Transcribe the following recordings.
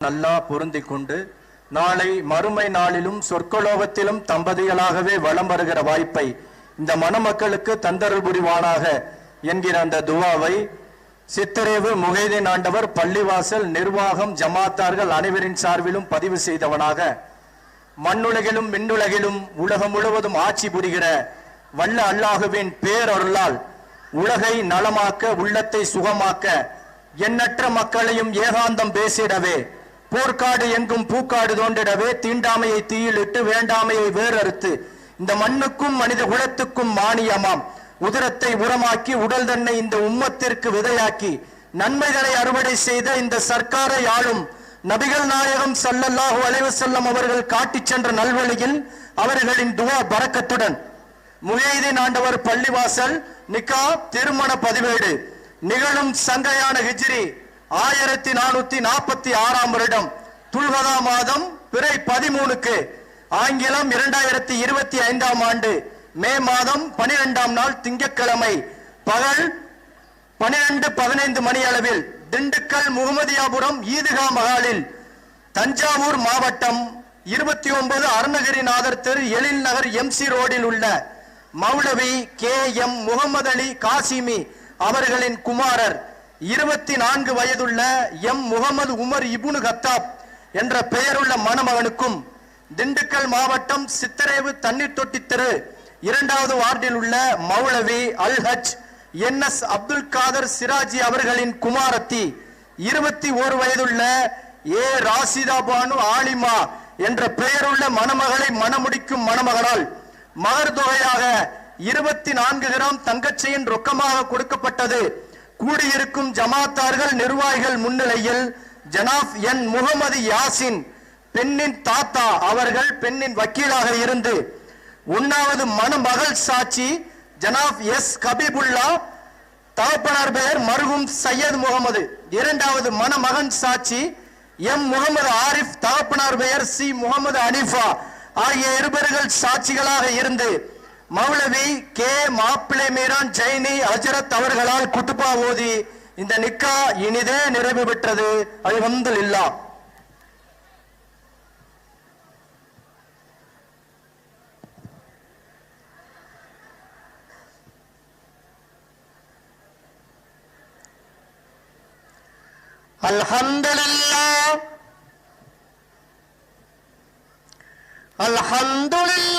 நல்லா பொருந்தி கொண்டு நாளை மறுமை நாளிலும் சொற்கலோகத்திலும் தம்பதிகளாகவே வலம் வருகிற வாய்ப்பை இந்த மணமக்களுக்கு தந்தருள் புரிவானாக என்கிற அந்த துவாவை சித்தரேவு முகைதீன் ஆண்டவர் பள்ளிவாசல் நிர்வாகம் ஜமாத்தார்கள் அனைவரின் சார்பிலும் பதிவு செய்தவனாக மண்ணுலகிலும் மின்னுலகிலும் உலகம் முழுவதும் ஆட்சி புரிகிற வல்ல அல்லாஹுவின் பேரருளால் உலகை நலமாக்க உள்ளத்தை சுகமாக்க எண்ணற்ற மக்களையும் ஏகாந்தம் பேசிடவே போர்க்காடு எங்கும் பூக்காடு தோண்டிடவே தீண்டாமையை தீயிலிட்டு வேண்டாமையை வேறறுத்து. இந்த மண்ணுக்கும் மனித குலத்துக்கும் மானியமாம். உதிரத்தை உரமாக்கி உடல் தன்னை இந்த உம்மத்திற்கு விதையாக்கி நன்மைகளை அறுவடை செய்த இந்த சர்க்காரை ஆளும் நபிகள் நாயகம் சல்லல்லாஹு அலைவு செல்லம் அவர்கள் காட்டிச் சென்ற நல்வழியில் அவர்களின் துவா பறக்கத்துடன். முகைதீன் ஆண்டவர் பள்ளிவாசல் நிக்கா திருமண பதிவேடு. நிகழும் சங்கையான ஹிஜ்ரி ஆயிரத்தி நானூத்தி நாற்பத்தி ஆறாம் வருடம் துல்கதா மாதம் பிறை பதிமூணுக்கு ஆங்கிலம் இரண்டாயிரத்தி இருபத்தி ஐந்தாம் ஆண்டு மே மாதம் பனிரெண்டாம் நாள் திங்கட்கிழமை பகல் பனிரெண்டு பதினைந்து மணி அளவில் திண்டுக்கல் முகமதியாபுரம் ஈதுகா மகாலில் தஞ்சாவூர் மாவட்டம் இருபத்தி ஒன்பது அருணகிரிநாதர் தெரு எழில் நகர் எம்சி ரோடில் உள்ள மௌலவி கே எம் முகமது அலி காசிமி அவர்களின் குமாரர். இருபத்தி நான்கு வயதுள்ள எம். முகமது உமர் இபுனு கத்தாப் என்ற பெயருள்ள மணமகனுக்கும் திண்டுக்கல் மாவட்டம் சித்தரேவு தண்ணீர் தொட்டி தெரு இரண்டாவது வார்டில் உள்ள மௌலவி அல் ஹஜ் என். எஸ். அப்துல் காதர் சிராஜி அவர்களின் குமாரத்தி இருபத்தி ஓரு வயதுள்ள ஏ. ராசிதா பானு ஆலிமா என்ற பெயருள்ள மணமகளை மணமுடிக்கும் மணமகனால் மகர் தொகையாக இருபத்தி நான்கு கிராம் தங்கச்சையின் ரொக்கமாக கொடுக்கப்பட்டது. கூடியிருக்கும் ஜமாத்தார்கள் நிர்வாகிகள் முன்னிலையில் ஜனாப் என் முகமது யாசின் பெண்ணின் தாத்தா அவர்கள் பெண்ணின் வக்கீலாக இருந்து உண்ணாவது மணமகள் சாட்சி ஜனாப் எஸ். கபீபுல்லா தகப்பனார் பெயர் மருகும் சையத் முகமது. இரண்டாவது மணமகன் சாட்சி எம். முகமது ஆரிஃப் தகப்பனார் பெயர் சி. முகமது அனிஃபா ஆகிய இருவர்கள் சாட்சிகளாக இருந்து மௌலவி கே மாப்பிளை மீரான் ஜைனி ஹஜரத் அவர்களால் குத்துபா ஓதி இந்த நிக்கா இனிதே நிறைவு பெற்றது அல்ஹம்துலில்லா الحمد لله الحمد لله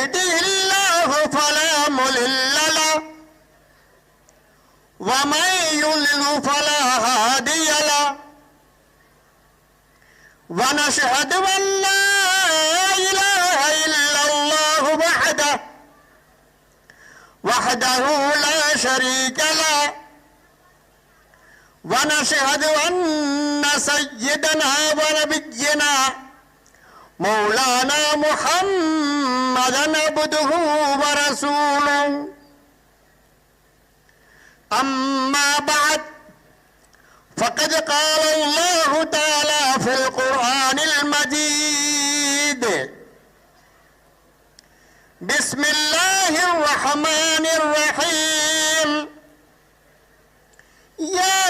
يهده الله فلا مضل له. ومن يضلل فلا هادي له. ونشهد أن لا إله إلا الله وحده. وحده لا شريك له. ونشهد أن سيدنا ونبينا مولانا محمدا عبده ورسوله. أما بعد فقد قال الله تعالى في القرآن المجيد بسم الله الرحمن الرحيم. يا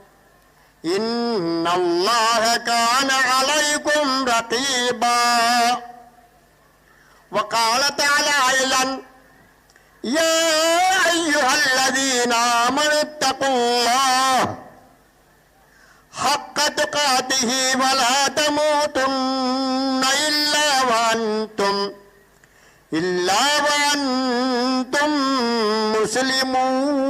إن الله كان عليكم رقيبا وقال تعالى أيضا يا أيها الذين آمنوا اتقوا الله حق تقاته ولا تموتن إلا وأنتم إلا وأنتم مسلمون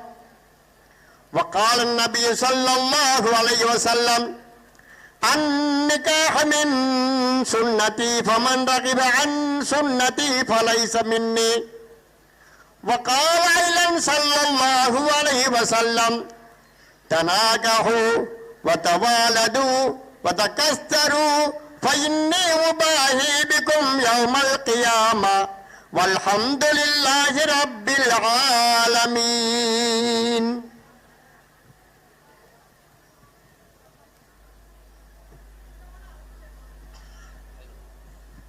وقال النبي صلى الله عليه وسلم النكاح من سنتي فمن رغب عن سنتي فليس مني. وقال أيضا صلى الله عليه وسلم تناكحوا وتوالدوا وتكستروا فإني أباهي بكم يوم القيامة. والحمد لله رب العالمين.